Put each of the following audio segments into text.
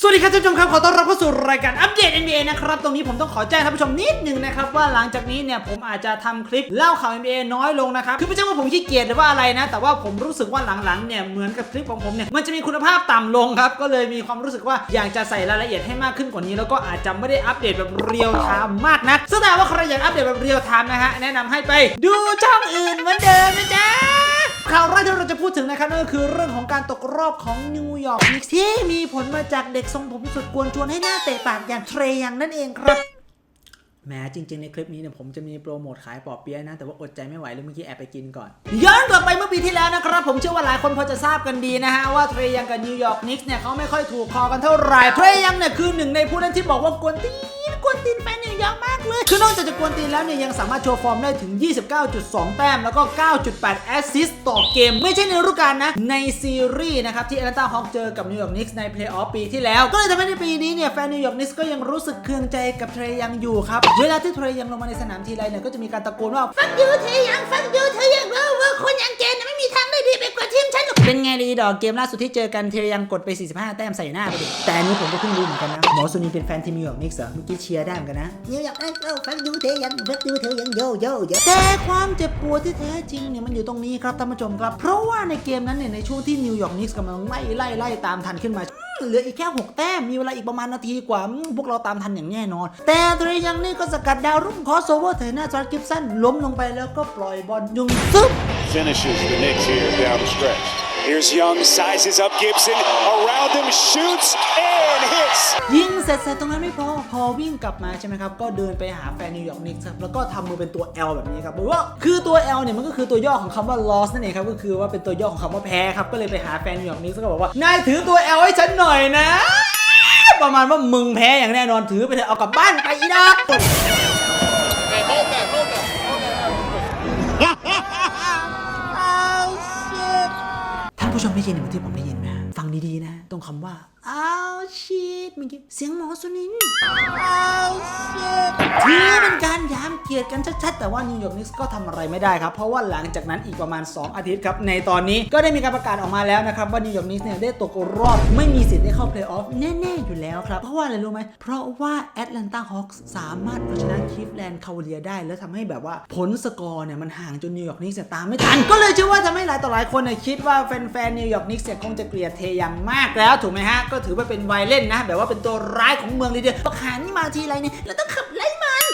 สวัสดีครับท่านผู้ชมครับ ขอต้อนรับเข้าสู่รายการอัปเดต NBA นะครับ ตรงนี้ผมต้องขอแจ้งท่านผู้ชมนิดหนึ่งนะครับ ว่าหลังจากนี้เนี่ยผมอาจจะทำคลิปเล่าข่าว NBA น้อยลงนะครับ คือไม่ใช่ว่าผมขี้เกียจหรือว่าอะไรนะ แต่ว่าผมรู้สึกว่าหลังๆเนี่ยเหมือนกับคลิปของผมเนี่ยมันจะมีคุณภาพต่ำลงครับ ก็เลยมีความรู้สึกว่าอยากจะใส่รายละเอียดให้มากขึ้นกว่านี้ แล้วก็อาจจะไม่ได้อัปเดตแบบเรียลไทม์มากนักซึ่งแต่ว่าใครอยากอัปเดตแบบเรียลไทม์นะฮะแนะนำให้ไปดูช่องอื่นเหมือนเดิมนะจ๊ะ ข่าวแรกที่เราจะพูดถึงนะครับนั่นก็คือเรื่องของการตกรอบของนิวยอร์กนิกส์ที่มีผลมาจากเด็กทรงผมสุดกวนชวนให้หน้าเตะปากอย่างเทรยังนั่นเองครับแม้จริงๆ ในคลิปนี้เนี่ยผมจะมีโปรโมทขายปอเปี๊ยะนะ แต่ว่าอดใจไม่ไหวเลยเมื่อกี้แอบไปกินก่อน ย้อนกลับไปเมื่อปีที่แล้วนะครับ ผมเชื่อว่าหลายคนพอจะทราบกันดีนะฮะ ว่าเทรยังกับนิวยอร์กนิกส์เนี่ยเขาไม่ค่อยถูกคอกันเท่าไหร่เทรยังเนี่ยคือหนึ่งในผู้เล่นที่บอกว่ากวนตีนกวนตีนแฟนนิวยอร์กมาก เลย คือนอกจากจะกวนตีนแล้วเนี่ยยังสามารถโชว์ฟอร์มได้ถึง 29.2 แต้ม แล้วก็ 9.8 แอสซิสต์ต่อเกม ไม่ใช่ในฤดูกาลนะ ในซีรีส์นะครับ ที่แอตแลนตาฮอคเจอกับนิวยอร์กนิกส์ในเพลย์ออฟปีที่แล้ว ก็เลยทำให้ในปีนี้เนี่ยแฟนนิวยอร์กนิกส์ก็ยังรู้สึกเคืองใจกับเทรยังอยู่ครับ เวลาที่เทรยังลงมาในสนามทีไรเนี่ยก็จะมีการตะโกนว่าฟังยูเธอยังฟังยูเธอยังว่าว่าคนอย่างเจนน่ะไม่มีทางได้ดีไปกว่าทีมฉันหรอกเป็นไงดีดอกเกมล่าสุดที่เจอกันเทรยังกดไป 45 แต้มใส่หน้าไปดิแต่อันนี้ผมก็เพิ่งรู้เหมือนกันนะหมอสุนีเป็นแฟนทีมนิวยอร์กนิกส์เหรอเมื่อกี้เชียร์ได้เหมือนกันนะนิวยอร์กเอ้ยเอ้าฟังยูเธอยังฟังยูเธอยังโยโยโยแต่ความเจ็บปวดที่แท้จริงเนี่ยมันอยู่ตรงนี้ครับท่านผู้ชมครับ เพราะว่าในเกมนั้นเนี่ยในช่วงที่นิวยอร์กนิกส์กำลังไล่ไล่ไล่ตามทันขึ้นมาเหลืออีกแค่ 6 แต้ม มีเวลาอีกประมาณนาทีกว่า พวกเราตามทันอย่างแน่นอน แต่เทรยังนี่ก็สกัดดาวรุ่งคอสโอเวอร์เทน่าจอร์กิฟสันล้มลงไปแล้วก็ปล่อยบอลยุงซึบ finishes the Knicks here down the stretch. Here's Young, sizes up Gibson, around him, shoots, and hits. ยิง เสร็จเสร็จตรงนั้นไม่พอ พอวิ่งกลับมาใช่ไหมครับ ก็เดินไปหาแฟนนิวยอร์กนิกส์ครับ แล้วก็ทำมือเป็นตัว L แบบนี้ครับบอกว่าคือตัว L เนี่ยมันก็คือตัวย่อของคำว่า loss นั่นเองครับ ก็คือว่าเป็นตัวย่อของคำว่าแพ้ครับ ก็เลยไปหาแฟนนิวยอร์กนิกส์ก็บอกว่านายถือตัว L ให้ฉันหน่อยนะ ประมาณว่ามึงแพ้อย่างแน่นอนถือไปเถอะเอากลับบ้านไปอีดอกท่านผู้ชมได้ยินเหมือนที่ผมได้ยินไหมฟังดีๆนะตรงคำว่าอ้าว ชิดเมื่อกี้เสียงหมอสุนินอ้าวชิดถือเป็นการยามเกียรติกันชัดๆ แต่ว่านิวยอร์กนิกส์ก็ทำอะไรไม่ได้ครับ เพราะว่าหลังจากนั้นอีกประมาณ 2 อาทิตย์ครับ ในตอนนี้ก็ได้มีการประกาศออกมาแล้วนะครับ ว่านิวยอร์กนิกส์เนี่ยได้ตกรอบไม่มีสิทธิ์ได้เข้าเพลย์ออฟแน่ๆ อยู่แล้วครับ เพราะว่าอะไรรู้ไหม เพราะว่าแอตแลนตาฮอคส์สามารถเอาชนะคีฟแลนด์คาวเลียได้ แล้วทำให้แบบว่าผลสกอร์เนี่ยมันห่างจนนิวยอร์กนิกส์เนี่ยตามไม่ทันก็เลยเชื่อว่าทำให้หลายต่อหลายคนเนี่ยคิดว่าแฟนๆนิวยอร์กนิกส์เนี่ยคงจะเกลียดเทยังมากแล้วถูกไหมฮะก็ถือว่าเป็นวัยเล่นนะ แบบว่าเป็นตัวร้ายของเมืองเลยเดียวประหารนี่มาทีไรเนี่ยเราต้องขับ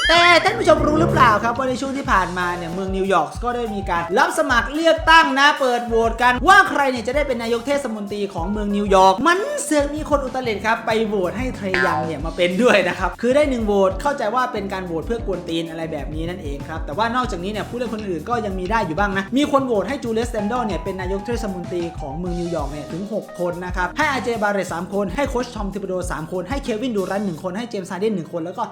แต่ท่านผู้ชมรู้หรือเปล่าครับว่าในช่วงที่ผ่านมาเนี่ยเมืองนิวยอร์กก็ได้มีการรับสมัครเลือกตั้งนะเปิดโหวตกัน ว่าใครเนี่ยจะได้เป็นนายกเทศมนตรีของเมืองนิวยอร์กมันเสือกมีคนอุตริดครับไปโหวตให้เทรยังเนี่ยมาเป็นด้วยนะครับคือได้หนึ่งโหวตเข้าใจว่าเป็นการโหวตเพื่อกวนตีนอะไรแบบนี้นั่นเองครับแต่ว่านอกจากนี้เนี่ยผู้เล่นคนอื่นก็ยังมีได้อยู่บ้างนะมีคนโหวตให้จูเลียสแตนดอลเนี่ยเป็นนายกเทศมนตรีของเมืองนิวยอร์กเนี่ยถึง 6 คนนะครับให้อาเจบาเรตสามคนให้โคชทอมทิปโดสามคนให้เควินดูรันหนึ่งคนให้เจมส์ซาเดนหนึ่งคนแล้วก็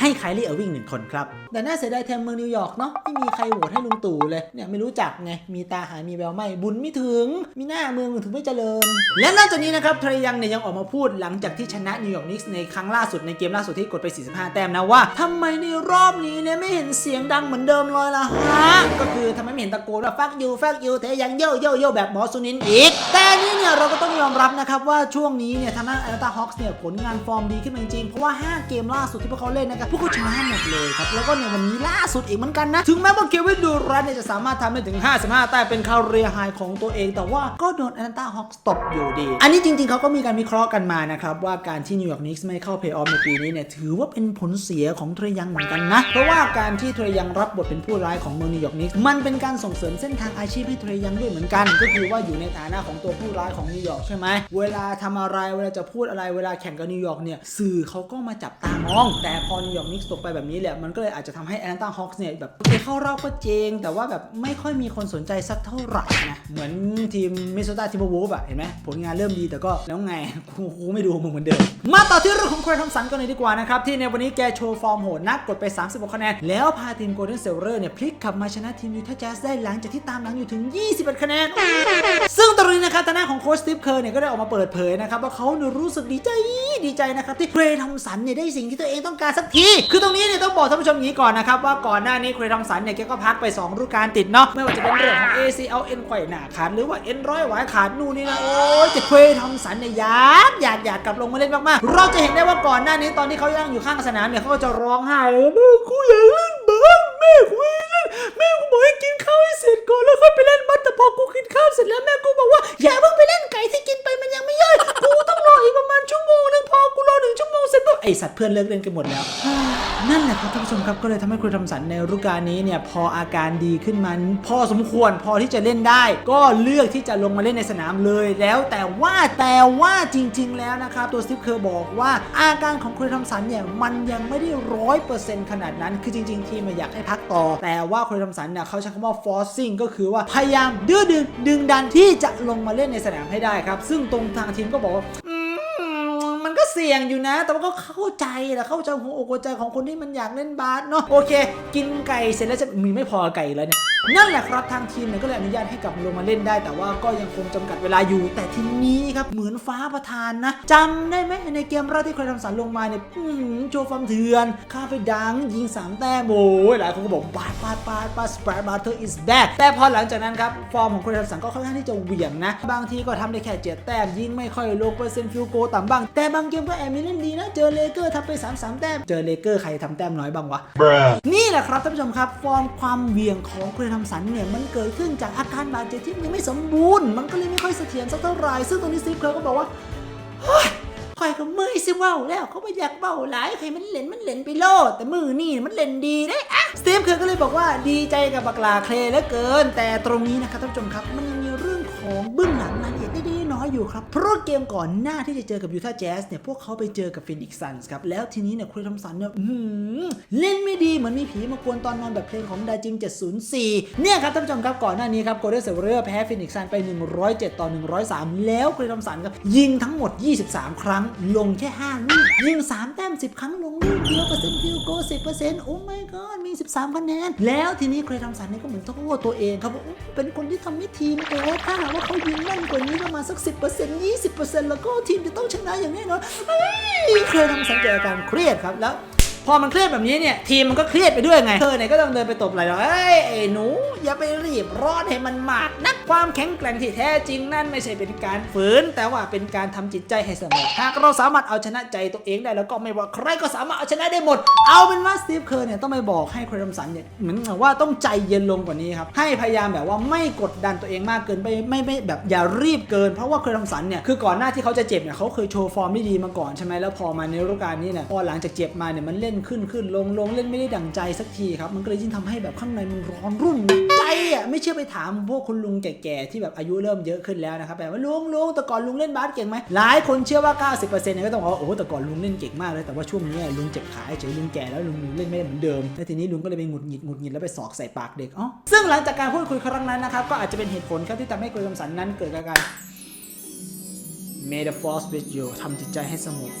ให้ไคลี่เออร์วิงหนึ่งคนครับ แต่น่าเสียดายแทนเมืองนิวยอร์กเนาะไม่มีใครโหวตให้ลุงตู่เลยเนี่ยไม่รู้จักไง มีตาหายมีแววไม่บุญไม่ถึง มีหน้าเมืองถึงไม่เจริญ และนอกจากนี้นะครับเทรยังเนี่ยยังออกมาพูดหลังจากที่ชนะนิวยอร์กนิกส์ในครั้งล่าสุดในเกมล่าสุดที่กดไป 45 แต้มนะว่าทำไมในรอบนี้เนี่ยไม่เห็นเสียงดังเหมือนเดิมเลยล่ะฮะก็คือทำไมไม่เห็นตะโกนว่าฟักยูฟักยูเทยังโยโยโยแบบหมอสุนินอีก แต่นี่เนี่ยเราก็ต้องยอมรับนะครับว่าช่วงนี้เนี่ยทางด้านแอตตาฮอคส์เนี่ยผลงานฟอร์มดีขึ้นจริงๆเพราะว่า 5 เกมล่าสุดที่พวกเขาเล่นนะครับพวกเขาชนะหมดเลยครับ แล้วก็ในวันนี้ล่าสุดอีกเหมือนกันนะ ถึงแม้ว่าเกวินดูรันเนี่ยจะสามารถทำได้ถึง 55 แต้มเป็นคาเรียไฮของตัวเอง แต่ว่าก็โดนแอตแลนตาฮอคส์ตบอยู่ดี อันนี้จริงๆเขาก็มีการวิเคราะห์กันมานะครับ ว่าการที่นิวยอร์กนิกส์ไม่เข้าเพย์ออฟในปีนี้เนี่ยถือว่าเป็นผลเสียของเทรยังเหมือนกันนะ เพราะว่าการที่เทรยังรับบทเป็นผู้ร้ายของเมืองนิวยอร์กนิกส์มันเป็นการส่งเสริมเส้นทางอาชีพให้เทรยังด้วยเหมือนกัน ก็คือว่าอยู่ในฐานะของตัวผู้ร้ายของนิวยอร์กใช่ไหมเวลาทำอะไรเวลาจะพูดอะไรเวลาแข่งกับนิวยอร์กเนี่ยสื่อเขาก็มาจับตามอง แต่พอนิวยอร์กนิกส์ตกไปแบบนี้แหละ มันก็เลยอาจจะทำให้แอตแลนตาฮอคส์เนี่ยแบบไปเข้ารอบก็เจง แต่ว่าแบบไม่ค่อยมีคนสนใจสักเท่าไหร่นะ เหมือนทีมมิสโซตาทิมเบอร์วูฟอะเห็นไหมผลงานเริ่มดีแต่ก็แล้วไงกูไม่ดูมึงเหมือนเดิม มาต่อที่เรื่องของเครทอมสันกันเลยดีกว่านะครับ ที่ในวันนี้แกโชว์ฟอร์มโหดนักกดไป 36คะแนน แล้วพาทีมโกลเด้นเซลเลอร์เนี่ยพลิกกลับมาชนะทีมยูทาห์แจ๊สได้หลังจากที่ตามหลังอยู่ถึง 21 คะแนน ซึ่งตรงนี้นะครับทางด้านของโค้ชสตีฟเคอร์เนี่ยก็ได้ออกมาเปิดเผยนะครับว่าเขาเนี่ยรู้สึกดีใจดีใจนะครับที่เครทอมสันเนี่ยได้สิ่งที่ตัวเองต้องการสักทีคือตรงนี้เนี่ยต้องบอกท่านผู้ชมอย่างนี้ก่อนนะครับว่าก่อนหน้านี้เคยทำสันเนี่ยแกก็พักไป 2 ฤดูกาลติดเนาะไม่ว่าจะเป็นเรื่องของ ACL เอ็นไขว่หนาขาดหรือว่าเอ็นร้อยหวายขาดนู่นนี่นะโอ้ยจะเคยทำสันเนี่ยอยากอยากอยากกลับลงมาเล่นมากๆ เราจะเห็นได้ว่าก่อนหน้านี้ตอนที่เขาย่างอยู่ข้างสนามเนี่ยเขาก็จะร้องไห้เลยแม่กูอยากเล่น ก่อนแล้วค่อยไปเล่นบัสแต่พอกูกินข้าวเสร็จแล้วแม่กูบอกว่าอย่าเพิ่งไปเล่นไก่ที่กินไปมันยังไม่ย่อยกูต้องรออีกประมาณชั่วโมงนึงพอกูรอหนึ่งชั่วโมงเสร็จปุ๊บไอสัตว์เพื่อนเลิกเล่นกันหมดแล้ว นั่นแหละครับท่านผู้ชมครับก็เลยทำให้ครูทำสันในฤดูกาลนี้เนี่ยพออาการดีขึ้นมาพอสมควรพอที่จะเล่นได้ ก็เลือกที่จะลงมาเล่นในสนามเลย แล้วแต่ว่าแต่ว่าจริง ๆ แล้วนะครับตัวสติฟเคอร์บอกว่าอาการของครูทำสันเนี่ยมันยังไม่ได้ร้อยเปอร์เซ็นต์ขนาดนั้น คือจริง ๆ ทีมอยากให้พักต่อ แต่ว่าครูทำสันเนี่ยเขาใช้คำว่า forcing ก็คือว่าพยายามดื้อดึงดึงดันที่จะลงมาเล่นในสนามให้ได้ครับ ซึ่งตรงทางทีมก็บอกว่า เสี่ยงอยู่นะ แต่ว่าก็เข้าใจแหละเข้าใจหัวอกหัวใจของคนที่มันอยากเล่นบาสเนาะโอเค กินไก่เสร็จแล้วจะมีไม่พอไก่แล้วเนี่ยนั่นแหละครับทางทีมเนี่ยก็เลยอนุญาตให้กลับลงมาเล่นได้ แต่ว่าก็ยังคงจำกัดเวลาอยู่ แต่ทีนี้ครับเหมือนฟ้าประทานนะจำได้ไหมในเกมแรกที่เคยทำสันลงมาเนี่ยโชว์ฟอร์มเถื่อนข้าไปดังยิงสามแต้มโอ้ยหลายคนก็บอกบาดบาดบาดบาดสเปร์บาร์เธอ is back แต่พอหลังจากนั้นครับ ฟอร์มของเคยทำสันก็ค่อนข้างที่จะเหวี่ยงนะ บางทีก็ทำได้แค่เจ็ดแต้มยิงไม่ค่อยลงเปอร์เซ็นต์ฟิลโกต่ำบ้าง แต่บางเกมก็แอบมีเล่นดีนะ เจอเลเกอร์ทำไป3 3แต้มเจอเลเกอร์ใครทำแต้มน้อยบ้างวะนี่แหละครับท่านผู้ชมครับฟอร์มความเหวี่ยงของเครทำสันเนี่ยมันเกิดขึ้นจากอาการบาดเจ็บที่ยังไม่สมบูรณ์ มันก็เลยไม่ค่อยเสถียรสักเท่าไหร่ซึ่งตรงนี้สตีฟเคอร์ก็บอกว่าเฮ้ยคอยก็มือซิเว้าแล้วเขาไม่อยากเบ้าหลายใครมันเล่นมันเล่นไปโลดแต่มือนี่มันเล่นดีได้อะสตีฟเคอร์ก็เลยบอกว่าดีใจกับบักลาเคลเหลือเกิน แต่ตรงนี้นะครับท่านผู้ชมครับ มันยังมีเรื่องของเบื้องหลังรายละเอียดได้ๆน้ อยอยู่ครับ เพราะเกมก่อนหน้าที่จะเจอกับยูทาห์แจ๊สเนี่ยพวกเขาไปเจอกับฟินิกซ์ซันส์ครับ แล้วทีนี้เนี่ยครีทอมสันเนี่ยเล่นไม่ดีเหมือนมีผีมากวนตอนนอนแบบเพลงของดาจิง704 เนี่ยครับท่านผู้ชมครับก่อนหน้านี้ครับโกลเด้นเซเวอร์แพ้ฟินิกซ์ซันไป 107 ต่อ 103 แล้วครีทอมสันครับยิงทั้งหมด 23 ครั้งลงแค่ 5 ลูกยิง 3 แต้ม 10 ครั้งลงลูกเดียวเปอร์เซ็นต์ฟิลโก10%โอ้ my god มี 13คะแนน แล้วทีนี้ครทอมสันเนี่ยก็เหมือนโทษตัวเองครับว่าโอ้เป็นคนที่ทำให้ทีมแพ้ถ้าหากว่าเขายิงแม่นกว่านี้ประมาณสัก 10% 20%แล้วก็ทีมจะต้องชนะอย่างแน่นอนเฮ้ยเคยทำสังเกตอาการเครียดครับแล้ว พอมันเครียดแบบนี้เนี่ยทีมมันก็เครียดไปด้วยไงเธอเนี่ยก็ต้องเดินไปตบไหล่เราเอ้ยไอ้หนู อย่าไปรีบร้อนให้มันมากนักความแข็งแกร่งที่แท้จริงนั่นไม่ใช่เป็นการฝืน แต่ว่าเป็นการทำจิตใจให้สงบหากเราสามารถเอาชนะใจตัวเองได้แล้วก็ไม่ว่าใครก็สามารถเอาชนะได้หมด เอาเป็นว่าสตีฟเคอร์เนี่ยต้องไปบอกให้ครดัมสันเนี่ยเหมือนว่าต้องใจเย็นลงกว่านี้ครับให้พยายามแบบว่าไม่กดดันตัวเองมากเกินไปไม่ไม่แบบอย่ารีบเกิน เพราะว่าครดัมสันเนี่ยคือก่อนหน้าที่เขาจะเจ็บเนี่ยเขาเคยโชว์ฟอร์มที่ดีมาก่อนใช่ไหมแล้วพอมาในฤดูกาลนี้เนี่ยพอหลังจากเจ็บมาเนี่ยมันเล่นขึ้นขึ้นลงลงเล่นไม่ได้ดั่งใจสักทีครับ มันก็เลยยิ่งทำให้แบบข้างในมันร้อนรุ่มใจอะไม่เชื่อไปถามพวกคุณลุงแก่ๆที่แบบอายุเริ่มเยอะขึ้นแล้วนะครับแบบว่าลุงลุงแต่ก่อนลุงเล่นบาสเก่งไหมหลายคนเชื่อว่า 90%เนี่ยก็ต้องบอกว่าโอ้แต่ก่อนลุงเล่นเก่งมากเลยแต่ว่าช่วงนี้ลุงเจ็บขาเฉยลุงแก่แล้วลุงเล่นไม่ได้เหมือนเดิมแล้วทีนี้ลุงก็เลยไปหงุดหงิดหงุดหงิดแล้วไปสอกใส่ปากเด็กอ๋อซึ่งหลังจากการพูดคุยครั้งนั้นนะครับก็อาจจะเป็นเหตุผลครับที่ทำให้กรมสันนั้นเกิดการ May the force with you ทำจิตใจให้สงบ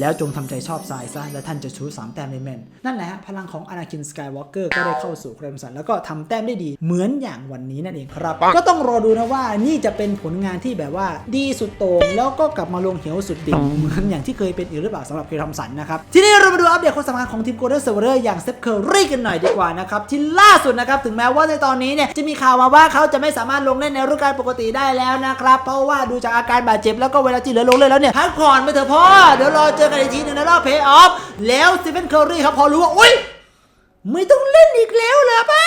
แล้วจงทำใจชอบทรายซะและท่านจะชูสามแต้มได้แม่น นั่นแหละฮะพลังของอนาคินสกายวอล์กเกอร์ก็ได้เข้าสู่เครมสันแล้วก็ทำแต้มได้ดีเหมือนอย่างวันนี้นั่นเองครับ ก็ต้องรอดูนะว่านี่จะเป็นผลงานที่แบบว่าดีสุดโต่งแล้วก็กลับมาลงเหวสุดดิ่งเหมือนอย่างที่เคยเป็นอีกหรือเปล่าสำหรับเครมสันนะครับทีนี้เรามาดูอัปเดตคนสำคัญของทีมโกลเด้นเซเวอร์อย่างเซฟเคอรี่กันหน่อยดีกว่านะครับที่ล่าสุดนะครับถึงแม้ว่าในตอนนี้เนี่ยจะมีข่าวมาว่าเขาจะไม่สามารถลงเล่นในฤดูกาลปกติได้แล้วนะครับเพราะว่าดูจากอาการบาดเจ็บแล้วก็เวลาที่เหลือลงเล่นแล้วเนี่ยพักผ่อนไปเถอะพ่อเดี๋ยวรอเจอกันอีกทีหนึงในรอบเพย์ออฟแล้วสตีเฟนเคอรี่ครับพอรู้ว่าอุ้ยไม่ต้องเล่นอีกแล้วเหรอป้า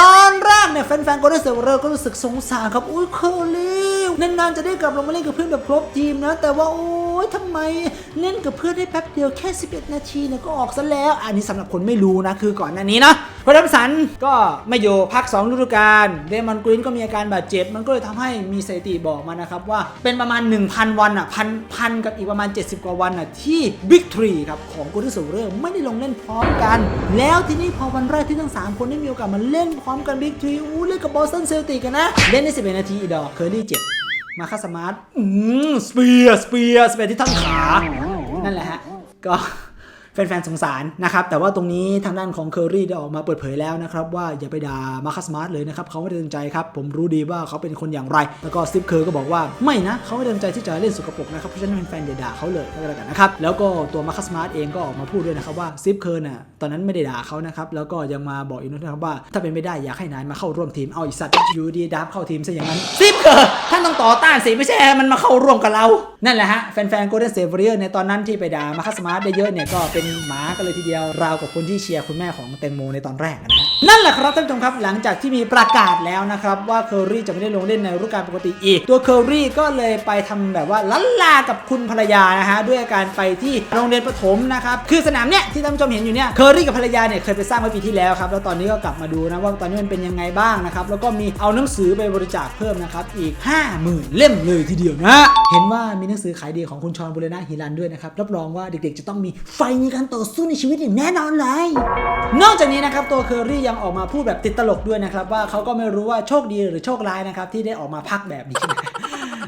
ตอนแรกเนี่ยแฟนๆก็ได้เสียเราก็รู้สึกสงสารครับอุ้ยเคอรี่นานๆจะได้กลับลงมาเล่นกับเพื่อนแบบครบทีมนะ แต่ว่าโอ้ ยทำไมเล่นกับเพื่อนได้แป๊บเดียวแค่ 11 นาทีเนี่ยก็ออกซะแล้ว อันนี้สำหรับคนไม่รู้นะ คือก่อนหน้านี้นะพดัมสันก็ไม่อยู่พัก2ฤดูกาลเดมอนกรีนก็มีอาการบาดเจ็บ มันก็เลยทำให้มีสถิติบอกมานะครับว่าเป็นประมาณ 1,000 วันอะพันพันกับอีกประมาณ 70 กว่าวันอะที่บิ๊กทรีครับของกูที่สูเริ่มไม่ได้ลงเล่นพร้อมกัน แล้วทีนี้พอวันแรกที่ทั้ง 3 คนได้มีโอกาสมาเล่นพร้อมกันบิ๊กทรีอู้เล่นกับบอสตันเซลติกกันนะเล่นได้11นาทีอีดอกเคอรี่เจ็บ มาคาสมาร์ทอืมสเปียร์สเปียร์สเปียร์ที่ทั้งขา นั่นแหละฮะ ก็แฟนๆสงสารนะครับ แต่ว่าตรงนี้ทางด้านของเคอรี่ได้ออกมาเปิดเผยแล้วนะครับ ว่าอย่าไปด่ามาคัสมาร์ทเลยนะครับ เขาไม่ได้ตั้งใจครับ ผมรู้ดีว่าเขาเป็นคนอย่างไร แล้วก็ซิปเคอร์ก็บอกว่าไม่นะ เขาไม่ได้ตั้งใจที่จะเล่นสกปรกนะครับ เพราะฉะนั้นแฟนๆอย่าด่าเขาเลยก็แล้วกันนะครับ แล้วก็ตัวมาคัสมาร์ทเองก็ออกมาพูดด้วยนะครับว่าซิปเคอร์น่ะตอนนั้นไม่ได้ด่าเขานะครับแล้วก็ยังมาบอกอีกนะครับว่า ถ้าเป็นไม่ได้อยากให้นายมาเข้าร่วมทีมเอาอีสัตว์อยู่ดีดับเข้าทีมซะอย่างนั้นซิปเคอร์านต้องต่อต้านสิไม่ใช่ให้มันมาเข้าร่วมกับเรา นั่นแหละฮะ แฟนๆโกลเด้นเซฟเรียในตอนนั้นที่ไปด่ามาคัสมาร์ทได้เยอะเนี่ยก็เป็นหมากันเลยทีเดียวราวกับคนที่เชียร์คุณแม่ของแตงโมในตอนแรกนะฮะนั่นแหละครับท่านผู้ชมครับหลังจากที่มีประกาศแล้วนะครับว่าเคอรี่จะไม่ได้ลงเล่นในฤดูกาลปกติอีก ตัวเคอรี่ก็เลยไปทำแบบว่าลันลากับคุณภรรยานะฮะด้วยการไปที่โรงเรียนประถมนะครับคือสนามเนี้ยที่ท่านผู้ชมเห็นอยู่เนี่ยเคอรี่กับภรรยาเนี่ยเคยไปสร้างเมื่อปีที่แล้วครับแล้วตอนนี้ก็กลับมาดูนะว่าตอนนี้มันเป็นยังไงบ้างนะครับแล้วก็มีเอาหนังสือไปบริจาคเพิ่มนะครับอีก50,000 เล่มเลยทีเดียวนะเห็นว่ามีหนังสือขายดีของคุณชอนบุรณะฮิรันด้วยนะครับรับรองว่าเด็กๆ จะต้องมีไฟในการต่อสู้ในชีวิตอย่างแน่นอนเลย นอกจากนี้นะครับตัวเคอรี่ยังออกมาพูดแบบติดตลกด้วยนะครับว่าเขาก็ไม่รู้ว่าโชคดีหรือโชคร้ายนะครับที่ได้ออกมาพักแบบนี้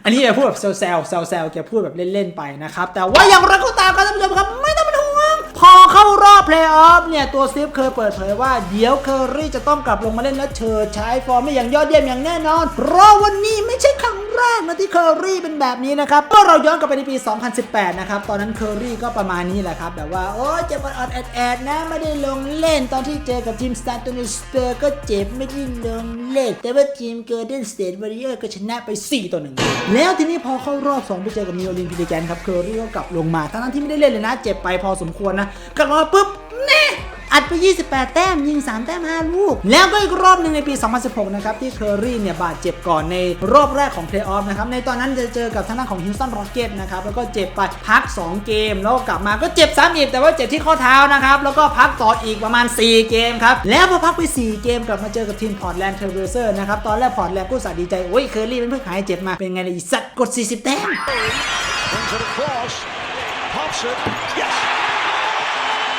อันนี้แกพูดแบบเซลเซลเซลเซลแกพูดแบบเล่นๆไปนะครับแต่ว่าอย่างไรก็ตามครับท่านผู้ชมครับไม่ต้องเป็นห่วงพอเข้ารอบเพลย์ออฟเนี่ยตัวซิฟเคยเปิดเผยว่าเดี๋ยวเคอรี่จะต้องกลับลงมาเล่นและเชิดใช้ฟอร์มไม่อย่างยอดเยี่ยมอย่างแน่นอนเพราะวันนี้ไม่ใช่ครั แรกนะที่เคอรี่เป็นแบบนี้นะครับเมื่อเราย้อนกลับไปในปี 2018 นะครับ ตอนนั้นเคอรี่ก็ประมาณนี้แหละครับ แบบว่า โอ้ยเจ็บอดๆแอดนะ ไม่ได้ลงเล่นตอนที่เจอกับทีมสตาร์ตูนิสเตอร์ก็เจ็บไม่ได้ลงเล่น แต่ว่าทีมเกอร์เดนสเตทวอริเออร์ก็ชนะไป 4 ต่อ 1 แล้วทีนี้พอเข้ารอบ 2 ไปเจอกับมิโอลินพิลิแกนครับเคอรี่ก็กลับลงมาทั้งที่ไม่ได้เล่นเลยนะ เจ็บไปพอสมควรนะกลับมาปุ๊บแน่ อัดไป 28 แต้มยิง 3 แต้ม 5 ลูก แล้วก็อีกรอบหนึ่งในปี 2016 นะครับ ที่เคอรี่เนี่ยบาดเจ็บก่อนในรอบแรกของเพลย์ออฟนะครับ ในตอนนั้นจะเจอกับทางด้านของฮิวสตันโรเกตนะครับ แล้วก็เจ็บไปพัก 2 เกม แล้วก็กลับมาก็เจ็บซ้ำอีกแต่ว่าเจ็บที่ข้อเท้านะครับ แล้วก็พักต่ออีกประมาณ 4 เกมครับ แล้วพอพักไป 4 เกมกลับมาเจอกับทีมพอร์ตแลนด์เทรเวอร์เซอร์นะครับ ตอนแรกพอร์ตแลนด์ก็อุตสาห์ดีใจโอ้ยเคอรี่เป็นเพิ่งหายเจ็บมาเป็นไงล่ะอีสัตว์กด 40 แต้ม Brings it across. Pops it. Yes.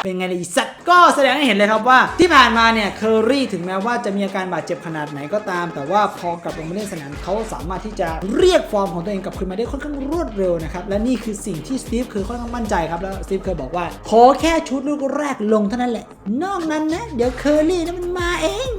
เป็นไงล่ะอีสัตว์ก็แสดงให้เห็นเลยครับว่าที่ผ่านมาเนี่ยเคอรี่ถึงแม้ว่าจะมีอาการบาดเจ็บขนาดไหนก็ตาม แต่ว่าพอกลับลงมาเล่นสนามเขาสามารถที่จะเรียกฟอร์มของตัวเองกลับคืนมาได้ค่อนข้างรวดเร็วนะครับและนี่คือสิ่งที่สตีฟเคอค่อนข้างมั่นใจครับแล้วสตีฟเคยบอกว่า ขอแค่ชุดลูกแรกลงเท่านั้นแหละ นอกนั้นนะเดี๋ยวเคอรี่นั้นมันมาเอง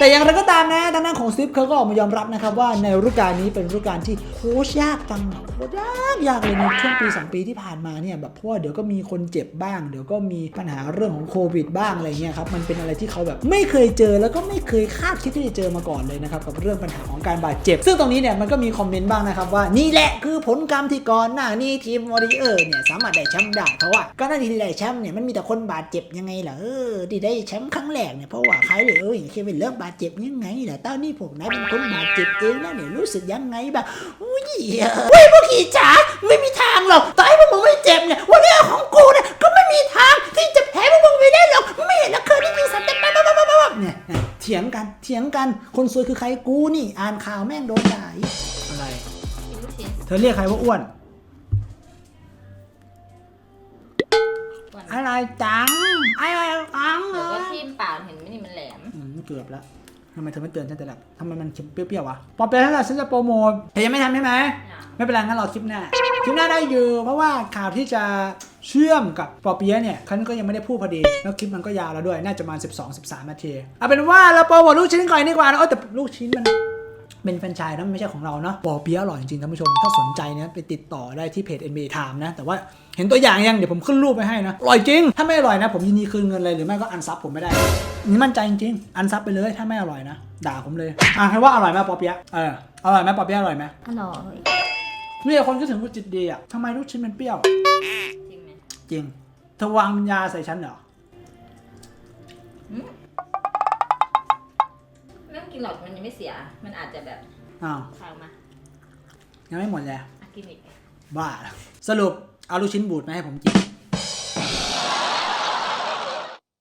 แต่อย่างไรก็ตามนะทางด้านของซิฟเขาก็ออกมายอมรับนะครับว่าในฤดูกาลนี้เป็นฤดูกาลที่โค้ชยากจังโค้ชยากยากเลยในช่วงปี 2 ปีที่ผ่านมาเนี่ยแบบเพราะว่าเดี๋ยวก็มีคนเจ็บบ้าง เดี๋ยวก็มีปัญหาเรื่องของโควิดบ้างอะไรเงี้ยครับมันเป็นอะไรที่เขาแบบไม่เคยเจอแล้วก็ไม่เคยคาดคิดที่จะเจอมาก่อนเลยนะครับกับเรื่องปัญหาของการบาดเจ็บ ซึ่งตรงนี้เนี่ยมันก็มีคอมเมนต์บ้างนะครับว่านี่แหละคือผลกรรมที่ก่อนหน้านี้ทีมวอริเออร์เนี่ยสามารถได้แชมป์ได้เพราะว่าก็หน้าที่ได้แชมป์เนี่ยมันมีแต่คนบาดเจ็บยังไงล่ะเออที่ได้แชมป์ครั้งแรกเนี่ยเพราะว่าใครเลยเอออย่างเควินเลิกบาดเจ็บยังไงล่ะตอนนี้ผมนายเป็นคนบาดเจ็บเองนะเนี่ยรู้สึกยังไงบ้างอุ้ยเฮ้ยพวกขี่จ๋าไม่มีทางหรอกต่อให้พวกมึงไม่เจ็บเนี่ยวันนี้ของกูเนี่ยก็ไม่มีทางที่จะแพ้พวกมึงไปได้หรอกไม่เห็นแล้วเคยได้มีสัตว์แต่ปั๊บปั๊บปั๊บปั๊บปั๊บเนี่ยเนี่ยเถียงกันเถียงกันคนซวยคือใครกูนี่ อ่านข่าวแม่งโดนด่าอีกอะไรกินลูกชิ้นเธอเรียกใครว่าอ้วนก่อนอะไรจังอะไรจังเดี๋ยวก็ทิ่มปากเห็นไหมนี่มันแหลม อืมเกือบแล้ว ทำไมเธอไม่เตือนฉันแต่แรกทำไมมันเค็มเปรี้ยวๆวะพอเป็นแล้วฉันจะโปรโมทเธอยังไม่ทำใช่ไหมไม่เป็นไรงั้นรอคลิปหน้าคลิปหน้าได้อยู่ เพราะว่าข่าวที่จะเชื่อมกับปอเปียะเนี่ยคันก็ยังไม่ได้พูดพอดี แล้วคลิปมันก็ยาวแล้วด้วย น่าจะประมาณ12 13 นาทีเอาเป็นว่าเราโปรโมทลูกชิ้นก่อนดีกว่านะเออแต่ลูกชิ้นมัน เป็นแฟรนไชส์นะไม่ใช่ของเราเนาะปอเปี๊ยะอร่อยจริงๆท่านผู้ชม ถ้าสนใจเนี่ยไปติดต่อได้ที่เพจ NBA Time นะ แต่ว่าเห็นตัวอย่างยัง เดี๋ยวผมขึ้นรูปไปให้นะ อร่อยจริง ถ้าไม่อร่อยนะ ผมยินดีคืนเงินเลย หรือไม่ก็อันซับผมไม่ได้ นี่มั่นใจจริงๆอันซับไปเลย ถ้าไม่อร่อยนะ ด่าผมเลย อะใครว่าอร่อยไหมปอเปี๊ยะเออ อร่อยไหมปอเปี๊ยะอร่อยไหมอร่อยมีแต่คนคิดถึงกูจิตดีอะทำไมลูกชิ้นมันเปรี้ยว จริงไหมจริงเธอวางยาใส่ฉันเหรอไม่ต้อง กินหรอกมันยังไม่เสีย มันอาจจะแบบอ้าวค้างมายังไม่หมดเลยอะกินอีกบ้า สรุปเอาลูกชิ้นบูดมาให้ผมกิน